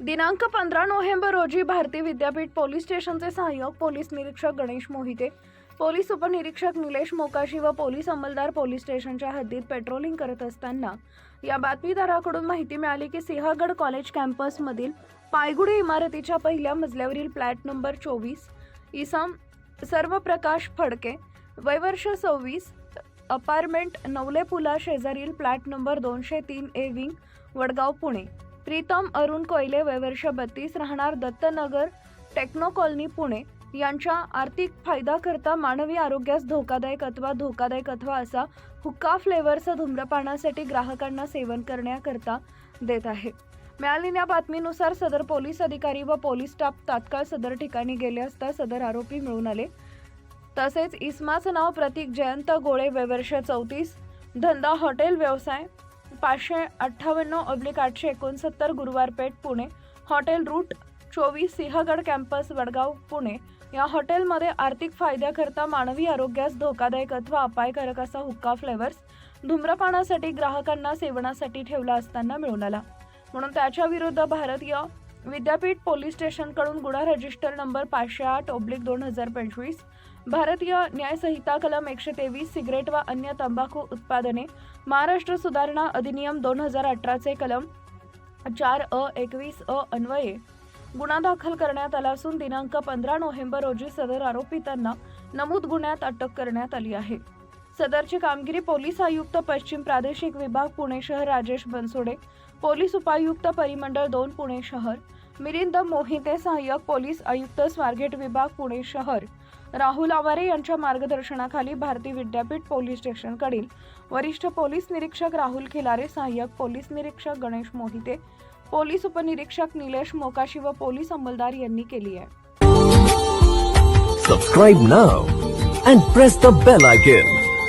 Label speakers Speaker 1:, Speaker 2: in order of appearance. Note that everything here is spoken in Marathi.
Speaker 1: दिनांक पंधरा नोव्हेंबर रोजी भारतीय विद्यापीठ पोलीस स्टेशनचे सहाय्यक पोलीस निरीक्षक गणेश मोहिते पोलीस उपनिरीक्षक निलेश मोकाशी व पोलीस अंमलदार पोलीस स्टेशनच्या हद्दीत पेट्रोलिंग करत असताना या बातमीदाराकडून माहिती मिळाली की सिंहगड कॉलेज कॅम्पसमधील पायगुडी इमारतीच्या पहिल्या मजल्यावरील फ्लॅट नंबर चोवीस इसम सर्वप्रकाश फडके वयवर्ष सव्वीस अपार्टमेंट नवले पुला शेजारील फ्लॅट नंबर दोनशे तीन ए विंग वडगाव पुणे. प्रीतम अरुण कोयले वयवर्ष बत्तीस राहणार दत्तनगर टेक्नो कॉलनी पुणे. यांच्या आर्थिक फायदाकरता मानवी आरोग्यास धोकादायक अथवा धोकादायक अथवा असा हुक्का फ्लेवरचं धूम्रपानासाठी ग्राहकांना सेवन करण्याकरता देत आहे. मिळालेल्या बातमीनुसार सदर पोलीस अधिकारी व पोलीस स्टाफ तात्काळ सदर ठिकाणी गेले असता सदर आरोपी मिळून आले. तसेच इस्माचं नाव प्रतीक जयंत गोळे वयवर्ष चौतीस. धंदा हॉटेल व्यवसाय पाचशे अठ्ठावन्न ऑब्लिक आठशे एकोणसत्तर गुरुवार पेठ पुणे. हॉटेल रूट चोवीस सिंहगड कॅम्पस वडगाव पुणे. या हॉटेलमध्ये आर्थिक फायद्याकरता मानवी आरोग्यास धोकादायक अथवा अपायकारक असा हुक्का फ्लेवर्स धूम्रपानासाठी ग्राहकांना सेवनासाठी ठेवला असताना मिळून आला. म्हणून त्याच्या विरुद्ध भारतीय विद्यापीठ पोलीस स्टेशनकडून गुन्हा रजिस्टर नंबर पाचशे आठ ओब्लिक दोन हजार पंचवीस भारतीय न्यायसंहिता कलम एकशे तेवीस सिगरेट व अन्य तंबाखू उत्पादने महाराष्ट्र सुधारणा अधिनियम दोन हजार अठराचे कलम चार अ एकवीस अ अन्वये. गुन्हा दाखल करण्यात आला असून दिनांक पंधरा नोव्हेंबर रोजी सदर आरोपितांना नमूद गुन्ह्यात अटक करण्यात आली आहे. सदरची कामगिरी पोलीस आयुक्त पश्चिम प्रादेशिक विभाग पुणे शहर राजेश बनसोडे पोलीस उपायुक्त परिमंडळ दोन पुणे शहर मिलिंद मोहिते सहाय्यक पोलीस आयुक्त स्वारगेट विभाग पुणे शहर राहुल आवारे यांच्या मार्गदर्शनाखाली भारती विद्यापीठ पोलीस स्टेशनकडील वरिष्ठ पोलीस निरीक्षक राहुल खिलारे सहाय्यक पोलीस निरीक्षक गणेश मोहिते पोलीस उपनिरीक्षक निलेश मोकाशी व पोलीस अंमलदार यांनी केली आहे
Speaker 2: subscribe now and press the bell icon.